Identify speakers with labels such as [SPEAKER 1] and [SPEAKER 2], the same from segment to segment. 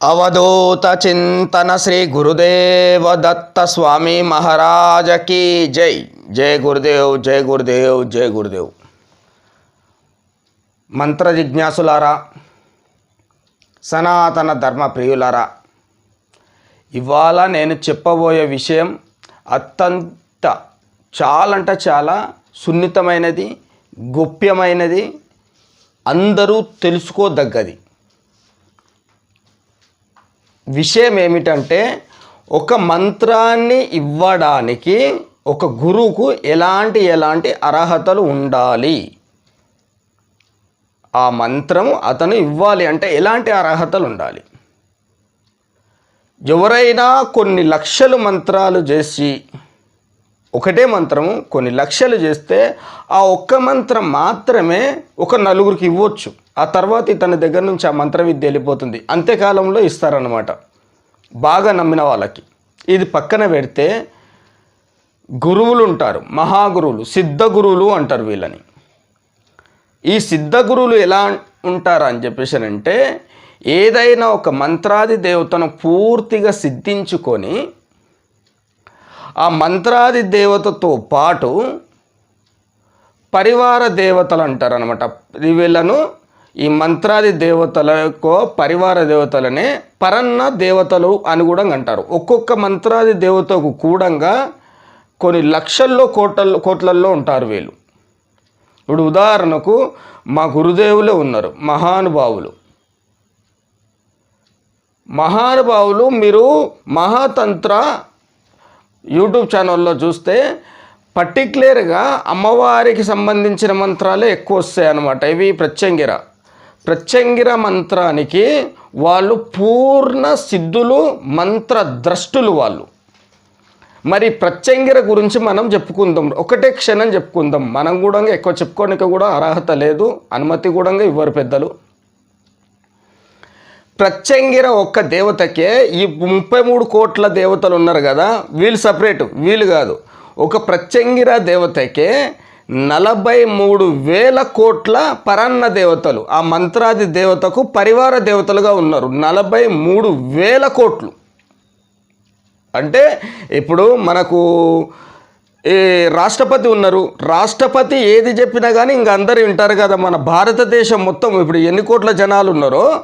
[SPEAKER 1] అవధూత చింతన శ్రీ గురుదేవ దత్త స్వామి మహారాజకి జై జై గురుదేవ్ జై గురుదేవ్ జై గురుదేవ్ మంత్ర జిజ్ఞాసులారా సనాతన ధర్మ ప్రియులారా ఇవాళ నేను చెప్పబోయే విషయం అత్యంత చాలా అంటే చాలా సున్నితమైనది గోప్యమైనది అందరూ తెలుసుకోదగ్గది. విషయం ఏమిటంటే ఒక మంత్రాన్ని ఇవ్వడానికి ఒక గురువుకు ఎలాంటి ఎలాంటి అర్హతలు ఉండాలి? ఆ మంత్రము అతను ఇవ్వాలి అంటే ఎలాంటి అర్హతలు ఉండాలి? ఎవరైనా కొన్ని లక్షలు మంత్రాలు చేసి ఒకటే మంత్రము కొన్ని లక్షలు చేస్తే ఆ ఒక్క మంత్రం మాత్రమే ఒక నలుగురికి ఇవ్వచ్చు. ఆ తర్వాత తన దగ్గర నుంచి ఆ మంత్ర విద్య వెళ్ళిపోతుంది. అంత్యకాలంలో ఇస్తారనమాట బాగా నమ్మిన వాళ్ళకి. ఇది పక్కన పెడితే గురువులు ఉంటారు మహాగురువులు. సిద్ధ గురువులు అంటారు వీళ్ళని. ఈ సిద్ధ గురువులు ఎలా ఉంటారు అని చెప్పేసి అంటే ఏదైనా ఒక మంత్రాది దేవతను పూర్తిగా సిద్ధించుకొని ఆ మంత్రాది దేవతతో పాటు పరివార దేవతలు అంటారు అనమాట వీళ్ళను ఈ మంత్రాది దేవతలకు పరివార దేవతలనే పరన్న దేవతలు అని కూడా అంటారు. ఒక్కొక్క మంత్రాది దేవతకు కూడంగా కొన్ని లక్షల్లో కోట్ల కోట్లల్లో ఉంటారు వీళ్ళు. ఇప్పుడు ఉదాహరణకు మా గురుదేవులే ఉన్నారు మహానుభావులు. మహానుభావులు మీరు మహాతంత్ర యూట్యూబ్ ఛానల్లో చూస్తే పర్టిక్యులర్గా అమ్మవారికి సంబంధించిన మంత్రాలే ఎక్కువ వస్తాయి అన్నమాట ఇవి ప్రత్యంగిర. ప్రత్యంగిర మంత్రానికి వాళ్ళు పూర్ణ సిద్ధులు మంత్ర ద్రష్టులు వాళ్ళు. మరి ప్రత్యంగిర గురించి మనం చెప్పుకుందాం. ఒకటే క్షణం చెప్పుకుందాం. మనం కూడా ఎక్కువ చెప్పుకోవడానికి కూడా అర్హత లేదు. అనుమతి కూడా ఇవ్వరు పెద్దలు. ప్రత్యంగిర ఒక్క దేవతకే ఈ ముప్పై మూడు కోట్ల దేవతలు ఉన్నారు కదా. వీళ్ళు సపరేట్ వీళ్ళు కాదు. ఒక ప్రత్యంగిర దేవతకే నలభై మూడు వేల కోట్ల పరన్న దేవతలు. ఆ మంత్రాది దేవతకు పరివార దేవతలుగా ఉన్నారు. నలభై మూడు వేల కోట్లు. అంటే ఇప్పుడు మనకు ఈ రాష్ట్రపతి ఉన్నారు. రాష్ట్రపతి ఏది చెప్పినా కానీ ఇంక అందరు వింటారు కదా మన భారతదేశం మొత్తం. ఇప్పుడు ఎన్ని కోట్ల జనాలు ఉన్నారో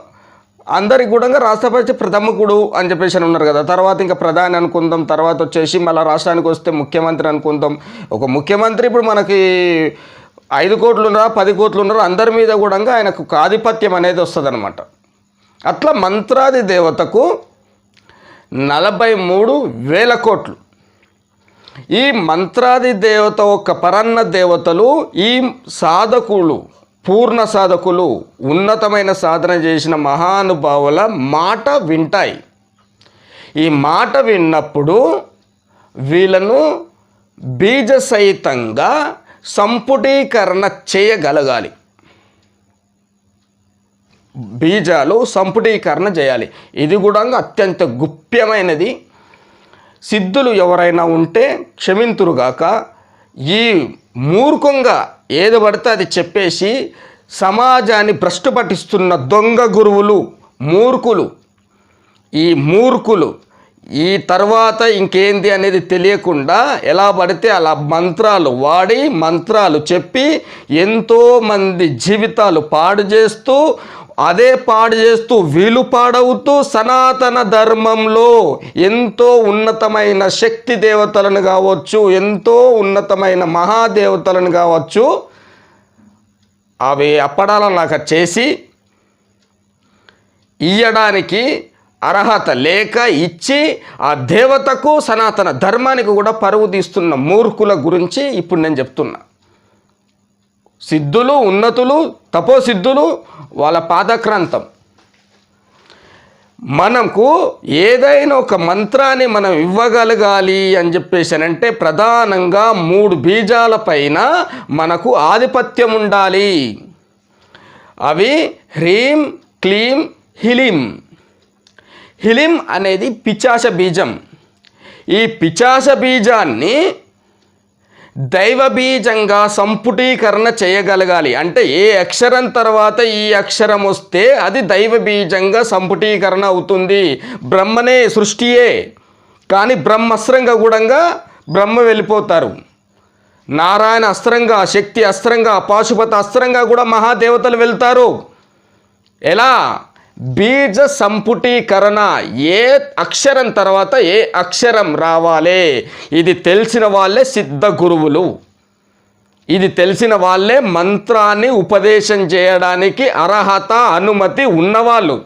[SPEAKER 1] అందరికి కూడా రాష్ట్రపతి ప్రథమకుడు అని చెప్పేసి అని ఉన్నారు కదా. తర్వాత ఇంకా ప్రధాని అనుకుందాం తర్వాత వచ్చేసి మళ్ళీ రాష్ట్రానికి వస్తే ముఖ్యమంత్రి అనుకుందాం. ఒక ముఖ్యమంత్రి ఇప్పుడు మనకి ఐదు కోట్లు ఉన్నారా పది కోట్లు ఉన్నారా అందరి మీద కూడా ఆయనకు ఆధిపత్యం అనేది వస్తుంది అట్లా మంత్రాది దేవతకు నలభై మూడు వేల కోట్లు. ఈ మంత్రాది దేవత ఒక పరన్న దేవతలు ఈ సాధకులు పూర్ణ సాధకులు ఉన్నతమైన సాధన చేసిన మహానుభావుల మాట వింటాయి. ఈ మాట విన్నప్పుడు వీళ్ళను బీజ సహితంగా సంపుటీకరణ చేయగలగాలి. బీజాలు సంపుటీకరణ చేయాలి. ఇది కూడా అత్యంత గుప్యమైనది. సిద్ధులు ఎవరైనా ఉంటే క్షమింతురుగాక ఈ మూర్ఖంగా ఏది పడితే అది చెప్పేసి సమాజాన్ని భ్రష్టు పట్టిస్తున్న దొంగ గురువులు మూర్ఖులు. ఈ మూర్ఖులు ఈ తర్వాత ఇంకేంది అనేది తెలియకుండా ఎలా పడితే అలా మంత్రాలు వాడి మంత్రాలు చెప్పి ఎంతోమంది జీవితాలు పాడు చేస్తూ అదే పాడు చేస్తూ వీలు పాడవుతూ సనాతన ధర్మంలో ఎంతో ఉన్నతమైన శక్తి దేవతలను కావచ్చు ఎంతో ఉన్నతమైన మహాదేవతలను కావచ్చు అవి అప్పడాలలాగా చేసి ఇయ్యడానికి అర్హత లేక ఇచ్చి ఆ దేవతకు సనాతన ధర్మానికి కూడా పరువు తీస్తున్న మూర్ఖుల గురించి ఇప్పుడు నేను చెప్తున్నా. సిద్ధులు ఉన్నతులు తపోసిద్ధులు వాళ్ళ పాదక్రాంతం. మనకు ఏదైనా ఒక మంత్రాన్ని మనం ఇవ్వగలగాలి అని చెప్పేసి అంటే ప్రధానంగా మూడు బీజాల పైన మనకు ఆధిపత్యం ఉండాలి. అవి హ్రీం క్లీం హిలిం. హిలిం అనేది పిచాస బీజం. ఈ పిచాస బీజాన్ని దైవబీజంగా సంపుటీకరణ చేయగలగాలి. అంటే ఏ అక్షరం తర్వాత ఈ అక్షరం వస్తే అది దైవబీజంగా సంపుటీకరణ అవుతుంది. బ్రహ్మనే సృష్టియే. కానీ బ్రహ్మ అస్త్రంగా కూడా బ్రహ్మ వెళ్ళిపోతారు. నారాయణ అస్త్రంగా శక్తి అస్త్రంగా పాశుపత అస్త్రంగా కూడా మహాదేవతలు వెళ్తారు. ఎలా? బీజ సంపుటీకరణ. ఏ అక్షరం తర్వాత ఏ అక్షరం రావాలి? ఇది తెలిసిన వాళ్ళే సిద్ధ గురువులు. ఇది తెలిసిన వాళ్ళే మంత్రాన్ని ఉపదేశం చేయడానికి అర్హత అనుమతి ఉన్నవాళ్ళు.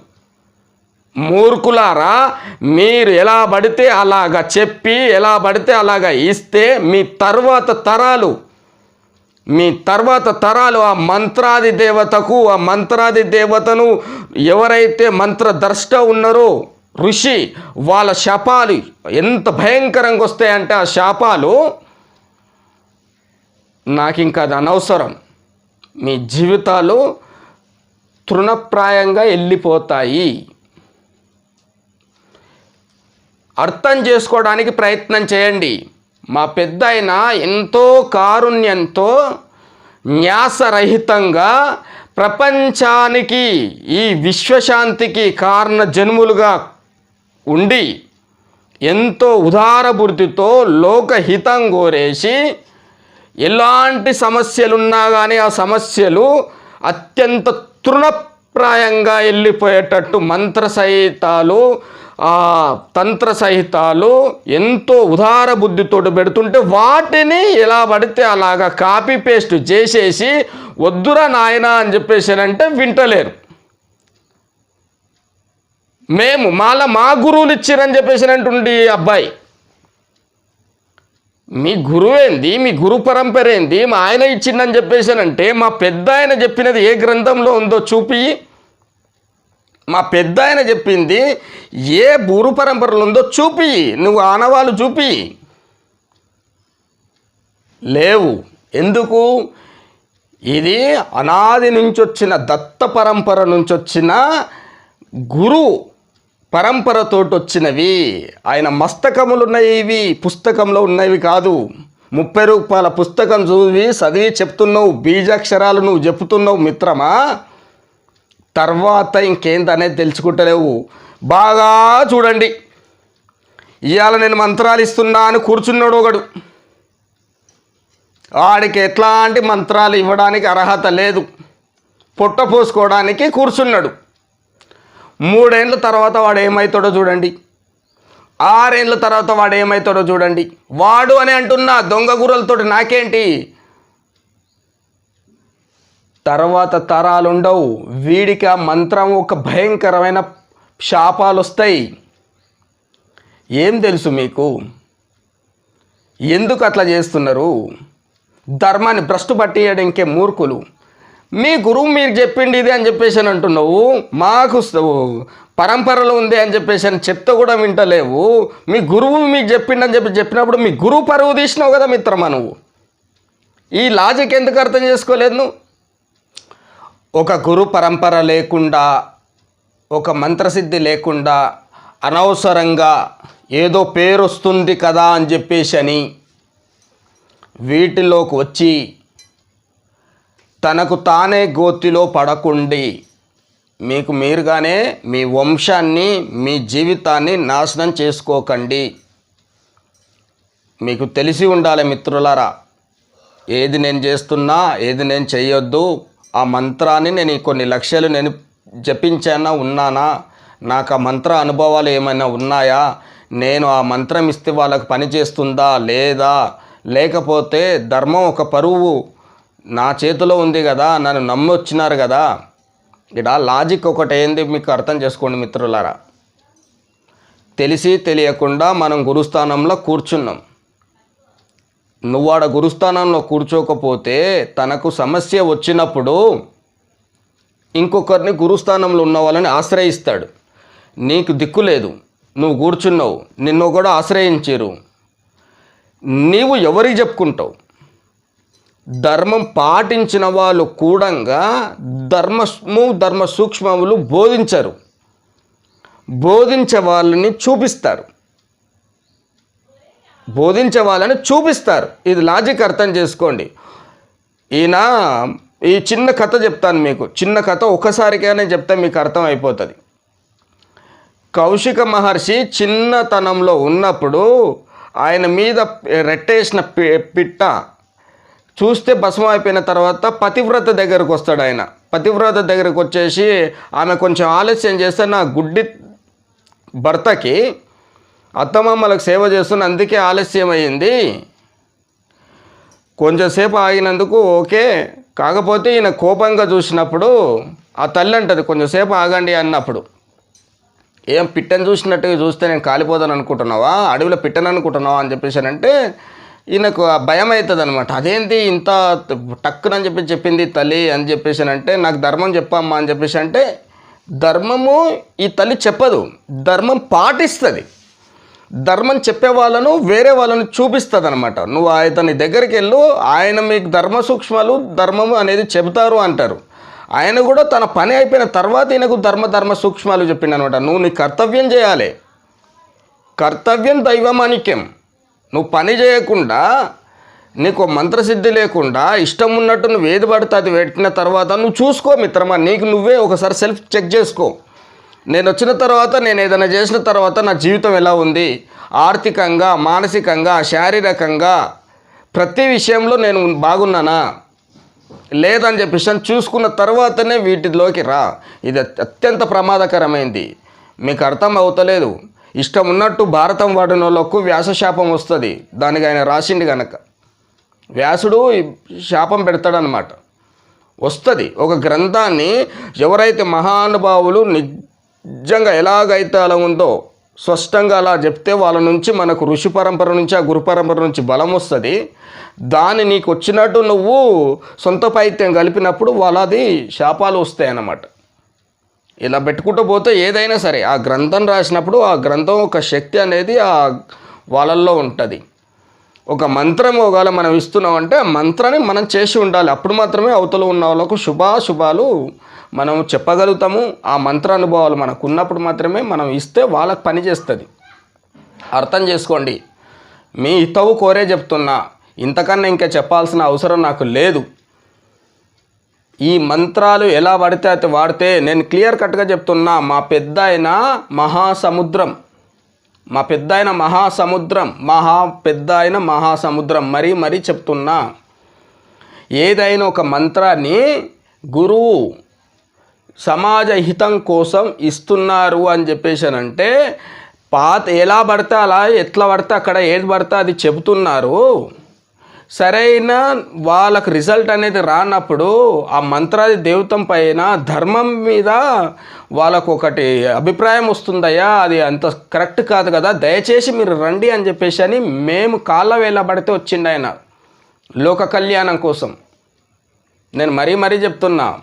[SPEAKER 1] మూర్ఖులారా మీరు ఎలా పడితే అలాగా చెప్పి ఎలా పడితే అలాగా ఇస్తే మీ తర్వాత తరాలు మీ తర్వాత తరాలు ఆ మంత్రాది దేవతకు ఆ మంత్రాది దేవతను ఎవరైతే మంత్రద్రష్ట ఉన్నారో ఋషి వాళ్ళ శాపాలు ఎంత భయంకరంగా వస్తాయంటే ఆ శాపాలు నాకు ఇంకా అది అనవసరం. మీ జీవితాలు తృణప్రాయంగా వెళ్ళిపోతాయి అర్థం చేసుకోవడానికి ప్రయత్నం చేయండి. మా పెద్ద ఆయన ఎంతో కారుణ్యంతో న్యాసరహితంగా ప్రపంచానికి ఈ విశ్వశాంతికి కారణ జన్ములుగా ఉండి ఎంతో ఉదారబుద్ధితో లోకహితం కోరేసి ఎలాంటి సమస్యలున్నా కానీ ఆ సమస్యలు అత్యంత తృణప్రాయంగా వెళ్ళిపోయేటట్టు మంత్ర సహితాలు తంత్ర సహితాలు ఎంతో ఉదార బుద్ధితోటి పెడుతుంటే వాటిని ఎలా పడితే అలాగా కాపీ పేస్ట్ చేసేసి వద్దురా నాయన అని చెప్పేసానంటే వింటలేరు. మేము మాల మా గురువులు ఇచ్చిరని చెప్పేసినట్టుండి అబ్బాయి. మీ గురువేంది మీ గురు పరంపర ఏంది? మా ఆయన ఇచ్చిందని చెప్పేసానంటే మా పెద్ద ఆయన చెప్పినది ఏ గ్రంథంలో ఉందో చూపి మా పెద్ద ఆయన చెప్పింది ఏ బూరు పరంపరలు ఉందో చూపి నువ్వు ఆనవాళ్ళు చూపి. లేవు. ఎందుకు? ఇది అనాది నుంచి వచ్చిన దత్త పరంపర నుంచి వచ్చిన గురు పరంపరతోటి వచ్చినవి ఆయన మస్తకములు ఉన్నాయి ఇవి పుస్తకంలో ఉన్నవి కాదు. ముప్పై రూపాయల పుస్తకం చదివి చదివి చెప్తున్నావు బీజాక్షరాలు నువ్వు చెప్తున్నావు మిత్రమా? తర్వాత ఇంకేందనేది తెలుసుకుంటలేవు. బాగా చూడండి. ఇవాళ నేను మంత్రాలు ఇస్తున్నా అని కూర్చున్నాడు ఒకడు. వాడికి ఎట్లాంటి మంత్రాలు ఇవ్వడానికి అర్హత లేదు. పొట్ట పోసుకోవడానికి కూర్చున్నాడు. మూడేళ్ళ తర్వాత వాడు ఏమవుతాడో చూడండి. ఆరేళ్ళ తర్వాత వాడు ఏమవుతాడో చూడండి. వాడు అని అంటున్నా దొంగ గుర్రలతోటి నాకేంటి? తర్వాత తరాలు ఉండవు వీడికి ఆ మంత్రం ఒక భయంకరమైన శాపాలు వస్తాయి ఏం తెలుసు మీకు? ఎందుకు అట్లా చేస్తున్నారు? ధర్మాన్ని భ్రష్టు పట్టియడానికే మూర్ఖులు. మీ గురువు మీరు చెప్పిండి ఇది అని చెప్పేసి అని అంటున్నావు. మాకు స- పరంపరలో ఉంది అని చెప్పేసి అని చెప్తే కూడా వింటలేవు. మీ గురువు మీకు చెప్పిండని చెప్పి చెప్పినప్పుడు మీ గురువు పరువు తీసినావు కదా మిత్రమా నువ్వు? ఈ లాజిక్ ఎందుకు అర్థం చేసుకోలేదు నువ్వు? ఒక గురు పరంపర లేకుండా ఒక మంత్రసిద్ధి లేకుండా అనవసరంగా ఏదో పేరు వస్తుంది కదా అని చెప్పేసి అని వీటిలోకి వచ్చి తనకు తానే గోతిలో పడకుండి మీకు మీరుగానే మీ వంశాన్ని మీ జీవితాన్ని నాశనం చేసుకోకండి. మీకు తెలిసి ఉండాలి మిత్రులారా ఏది నేను చేస్తున్నా ఏది నేను చేయొద్దు ఆ మంత్రాన్ని నేను కొన్ని లక్ష్యాలు నేను జపించానా ఉన్నానా? నాకు ఆ మంత్ర అనుభవాలు ఏమైనా ఉన్నాయా? నేను ఆ మంత్రం ఇస్తే వాళ్ళకి పని చేస్తుందా లేదా? లేకపోతే ధర్మం ఒక పరువు నా చేతిలో ఉంది కదా నన్ను నమ్మి వచ్చినారు కదా? ఇక్కడ లాజిక్ ఒకటి ఏంది మీకు అర్థం చేసుకోండి మిత్రులారా. తెలిసి తెలియకుండా మనం గురుస్థానంలో కూర్చున్నాం. నువ్వు ఆడ గురుస్థానంలో కూర్చోకపోతే తనకు సమస్య వచ్చినప్పుడు ఇంకొకరిని గురుస్థానంలో ఉన్న వాళ్ళని ఆశ్రయిస్తాడు. నీకు దిక్కు లేదు. నువ్వు కూర్చున్నావు. నిన్ను కూడా ఆశ్రయించారు నీవు ఎవరికి చెప్పుకుంటావు? ధర్మం పాటించిన వాళ్ళు కూడంగా ధర్మము ధర్మ సూక్ష్మములు బోధించరు. బోధించే వాళ్ళని చూపిస్తారు. బోధించే వాళ్ళని చూపిస్తారు. ఇది లాజిక్ అర్థం చేసుకోండి. ఈయన ఈ చిన్న కథ చెప్తాను మీకు. చిన్న కథ ఒకసారిగానే చెప్తే మీకు అర్థం అయిపోతుంది కౌశిక మహర్షి చిన్నతనంలో ఉన్నప్పుడు ఆయన మీద రెట్టేసిన పి- పిట్ట చూస్తే భస్మం అయిపోయిన తర్వాత పతివ్రత దగ్గరకు వస్తాడు ఆయన. పతివ్రత దగ్గరకు వచ్చేసి ఆమె కొంచెం ఆలస్యం చేస్తే నా గుడ్డి భర్తకి అత్తమామలకు సేవ చేస్తున్న అందుకే ఆలస్యం అయింది కొంచెంసేపు ఆగినందుకు ఓకే. కాకపోతే ఈయన కోపంగా చూసినప్పుడు ఆ తల్లి అంటది కొంచెంసేపు ఆగండి అన్నప్పుడు. ఏం పిట్టని చూసినట్టుగా చూస్తే నేను కాలిపోదాను అనుకుంటున్నావా? అడవిలో పిట్టను అనుకుంటున్నావా? అని చెప్పేసి అంటే ఈయనకు భయం అవుతుంది అనమాట అదేంటి ఇంత టక్కునని చెప్పి చెప్పింది తల్లి అని చెప్పేసి అంటే నాకు ధర్మం చెప్పమ్మా అని చెప్పేసి అంటే ధర్మము ఈ తల్లి చెప్పదు. ధర్మం పాటిస్తుంది. ధర్మం చెప్పే వాళ్ళను వేరే వాళ్ళను చూపిస్తుంది అనమాట నువ్వు అతని దగ్గరికి వెళ్ళు ఆయన మీకు ధర్మ సూక్ష్మాలు ధర్మము అనేది చెబుతారు అంటారు. ఆయన కూడా తన పని అయిపోయిన తర్వాత ఈయనకు ధర్మ ధర్మ సూక్ష్మాలు చెప్పిండనమాట నువ్వు నీ కర్తవ్యం చేయాలి. కర్తవ్యం దైవమాణిక్యం. నువ్వు పని చేయకుండా నీకు మంత్రసిద్ధి లేకుండా ఇష్టం ఉన్నట్టు నువ్వు ఏది పడితే అది పెట్టిన తర్వాత నువ్వు చూసుకో మిత్రమా. నీకు నువ్వే ఒకసారి సెల్ఫ్ చెక్ చేసుకో. నేను వచ్చిన తర్వాత నేను ఏదైనా చేసిన తర్వాత నా జీవితం ఎలా ఉంది? ఆర్థికంగా మానసికంగా శారీరకంగా ప్రతి విషయంలో నేను బాగున్నానా? లేదని చెప్పేసి అని చూసుకున్న తర్వాతనే వీటిలోకి రా. ఇది అత్యంత ప్రమాదకరమైంది. మీకు అర్థం అవుతలేదు. ఇష్టం ఉన్నట్టు భారతం వాడిన వాళ్ళకు వ్యాసశాపం వస్తుంది. దానికి ఆయన రాసిండి గనక. వ్యాసుడు శాపం పెడతాడనమాట వస్తుంది. ఒక గ్రంథాన్ని ఎవరైతే మహానుభావులు నిజంగా ఎలాగైతే అలా ఉందో స్పష్టంగా అలా చెప్తే వాళ్ళ నుంచి మనకు ఋషి పరంపర నుంచి ఆ గురు పరంపర నుంచి బలం వస్తుంది. దాన్ని నీకు వచ్చినట్టు నువ్వు సొంత పైత్యం కలిపినప్పుడు వాళ్ళది శాపాలు వస్తాయి అన్నమాట ఇలా పెట్టుకుంటూ పోతే ఏదైనా సరే ఆ గ్రంథం రాసినప్పుడు ఆ గ్రంథం ఒక శక్తి అనేది ఆ వాళ్ళల్లో ఉంటుంది. ఒక మంత్రం ఒకవేళ మనం ఇస్తున్నామంటే ఆ మంత్రాన్ని మనం చేసి ఉండాలి. అప్పుడు మాత్రమే అవతల ఉన్న వాళ్ళకు శుభాశుభాలు మనం చెప్పగలుగుతాము. ఆ మంత్ర అనుభవాలు మనకు ఉన్నప్పుడు మాత్రమే మనం ఇస్తే వాళ్ళకి పని చేస్తుంది. అర్థం చేసుకోండి. మీ ఇతవు కోరే చెప్తున్నా. ఇంతకన్నా ఇంకా చెప్పాల్సిన అవసరం నాకు లేదు. ఈ మంత్రాలు ఎలా పడితే అయితే వాడితే నేను క్లియర్ కట్గా చెప్తున్నా. మా పెద్ద ఆయన మహాసముద్రం. మా పెద్ద ఆయన మహాసముద్రం మహా పెద్ద ఆయన మహాసముద్రం మరీ మరీ చెప్తున్నా. ఏదైనా ఒక మంత్రాన్ని గురువు సమాజ హితం కోసం ఇస్తున్నారు అని చెప్పేసి అంటే పాత ఎలా పడితే అలా ఎట్లా పడితే అక్కడ ఏది పడితే అది చెబుతున్నారు. సరైన వాళ్ళకు రిజల్ట్ అనేది రానప్పుడు ఆ మంత్రాది దేవతం పైన ధర్మం మీద వాళ్ళకు ఒకటి అభిప్రాయం వస్తుందయ్యా అది అంత కరెక్ట్ కాదు కదా దయచేసి మీరు రండి అని చెప్పేసి అని మేము కాళ్ళ వేళ పడితే వచ్చిండు ఆయన లోక కళ్యాణం కోసం. నేను మరీ మరీ చెప్తున్నా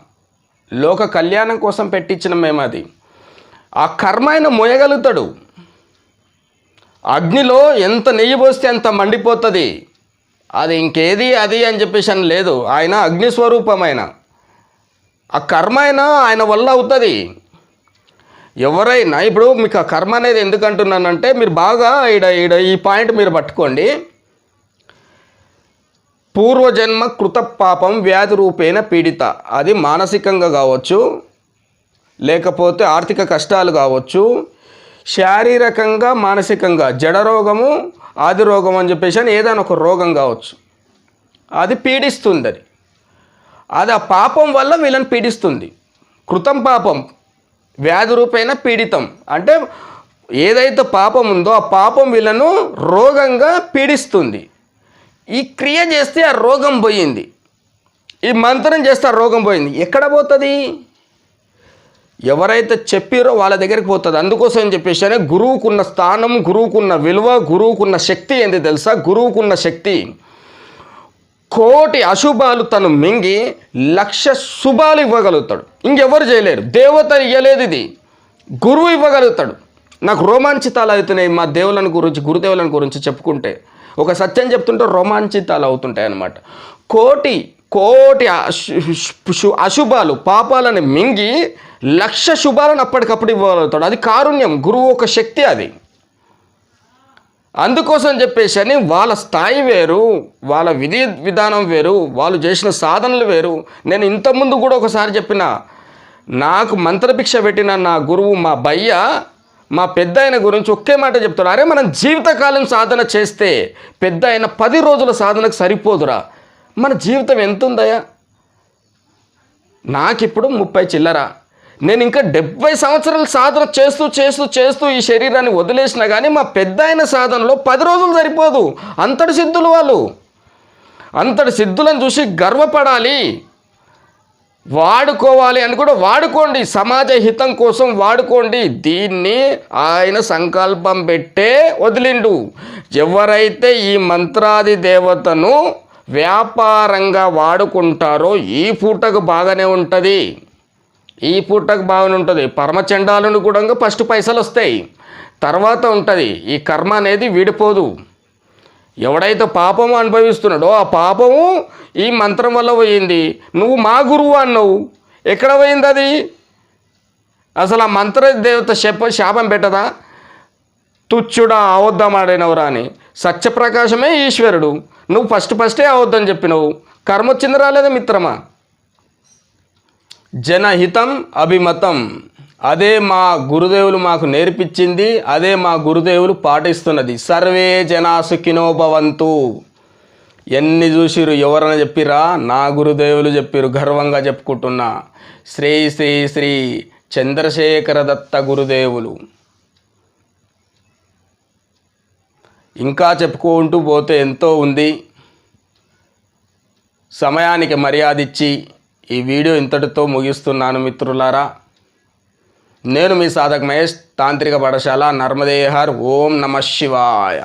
[SPEAKER 1] లోక కళ్యాణం కోసం పెట్టించిన మేము అది. ఆ కర్మ ఆయన మోయగలుగుతాడు. అగ్నిలో ఎంత నెయ్యి పోస్తే అంత మండిపోతుంది. అది ఇంకేది అది అని చెప్పేసి అని లేదు. ఆయన అగ్నిస్వరూపమైన. ఆ కర్మ అయినా ఆయన వల్ల అవుతుంది. ఎవరైనా ఇప్పుడు మీకు ఆ కర్మ అనేది ఎందుకు అంటున్నానంటే మీరు బాగా ఈడ ఈడ ఈ పాయింట్ మీరు పట్టుకోండి. పూర్వజన్మ కృత పాపం వ్యాధి రూపేణ పీడిత. అది మానసికంగా కావచ్చు లేకపోతే ఆర్థిక కష్టాలు కావచ్చు శారీరకంగా మానసికంగా జడరోగము ఆది రోగం అని చెప్పేసి అని ఏదైనా ఒక రోగం కావచ్చు. అది పీడిస్తుంది అది అది ఆ పాపం వల్ల వీళ్ళని పీడిస్తుంది. కృతం పాపం వ్యాధి రూపేణ పీడితం. అంటే ఏదైతే పాపం ఉందో ఆ పాపం వీళ్ళను రోగంగా పీడిస్తుంది. ఈ క్రియ చేస్తే ఆ రోగం పోయింది. ఈ మంత్రం చేస్తే ఆ రోగం పోయింది. ఎక్కడ పోతుంది? ఎవరైతే చెప్పారో వాళ్ళ దగ్గరికి పోతుంది. అందుకోసం అని చెప్పేసి గురువుకున్న స్థానం గురువుకున్న విలువ గురువుకున్న శక్తి ఏంది తెలుసా? గురువుకున్న శక్తి. కోటి అశుభాలు తను మింగి లక్ష శుభాలు ఇవ్వగలుగుతాడు. ఇంకెవరు చేయలేరు. దేవత ఇవ్వలేదు ఇది. గురువు ఇవ్వగలుగుతాడు. నాకు రోమాంచితాలు అవుతున్నాయి మా దేవులను గురించి గురుదేవులను గురించి చెప్పుకుంటే. ఒక సత్యం చెప్తుంటే రోమాంచితాలు అవుతుంటాయి అన్నమాట కోటి కోటి అశుభాలు పాపాలను మింగి లక్ష శుభాలను అప్పటికప్పుడు ఇవ్వగలుగుతాడు. అది కారుణ్యం గురువు ఒక శక్తి అది. అందుకోసం చెప్పేసి అని వాళ్ళ స్థాయి వేరు వాళ్ళ విధి విధానం వేరు వాళ్ళు చేసిన సాధనలు వేరు. నేను ఇంతకుముందు కూడా ఒకసారి చెప్పిన నాకు మంత్రభిక్ష పెట్టిన నా గురువు మా భయ్య మా పెద్ద ఆయన గురించి ఒకే మాట చెప్తాడు. అరే మనం జీవితకాలం సాధన చేస్తే పెద్ద అయిన పది రోజుల సాధనకు సరిపోదురా. మన జీవితం ఎంత ఉందయ్యా నాకిప్పుడు ముప్పై చిల్లర. నేను ఇంకా డెబ్బై సంవత్సరాలు సాధన చేస్తూ చేస్తూ చేస్తూ ఈ శరీరాన్ని వదిలేసినా కానీ మా పెద్ద అయిన సాధనలో పది రోజులు సరిపోదు. అంతటి సిద్ధులు వాళ్ళు. అంతటి సిద్ధులను చూసి గర్వపడాలి. వాడుకోవాలి అని కూడా వాడుకోండి. సమాజ హితం కోసం వాడుకోండి. దీన్ని ఆయన సంకల్పం పెట్టే వదిలిండు. ఎవరైతే ఈ మంత్రాది దేవతను వ్యాపారంగా వాడుకుంటారో ఈ పూటకు బాగానే ఉంటుంది. ఈ పూటకు బాగానే ఉంటుంది. పరమచండాలను కూడా ఫస్ట్ పైసలు వస్తాయి. తర్వాత ఉంటుంది. ఈ కర్మ అనేది విడిపోదు. ఎవడైతే పాపము అనుభవిస్తున్నాడో ఆ పాపము ఈ మంత్రం వల్ల పోయింది. నువ్వు మా గురువు అన్నావు. ఎక్కడ పోయింది అది? అసలు ఆ మంత్ర దేవత శప శాపం పెట్టదా? తుచ్చుడా అవద్దమాడైనవరా అని. సత్యప్రకాశమే ఈశ్వరుడు. నువ్వు ఫస్ట్ ఫస్టే అవద్దని చెప్పినవు. కర్మ వచ్చింది రాలేదా మిత్రమా? జనహితం అభిమతం. అదే మా గురుదేవులు మాకు నేర్పించింది అదే మా గురుదేవులు పాటిస్తున్నది. సర్వే జనా భవంతు. ఎన్ని చూసిరు ఎవరని చెప్పిరా నా గురుదేవులు చెప్పిరు గర్వంగా చెప్పుకుంటున్నా. శ్రీ శ్రీ శ్రీ చంద్రశేఖర దత్త గురుదేవులు. ఇంకా చెప్పుకుంటూ పోతే ఎంతో ఉంది. సమయానికి మర్యాద ఇచ్చి ఈ వీడియో ఇంతటితో ముగిస్తున్నాను మిత్రులారా. నేను మీ సాధక్ మహేష్ తాంత్రిక పాఠశాల నర్మదేహర్ ఓం నమ శివాయ.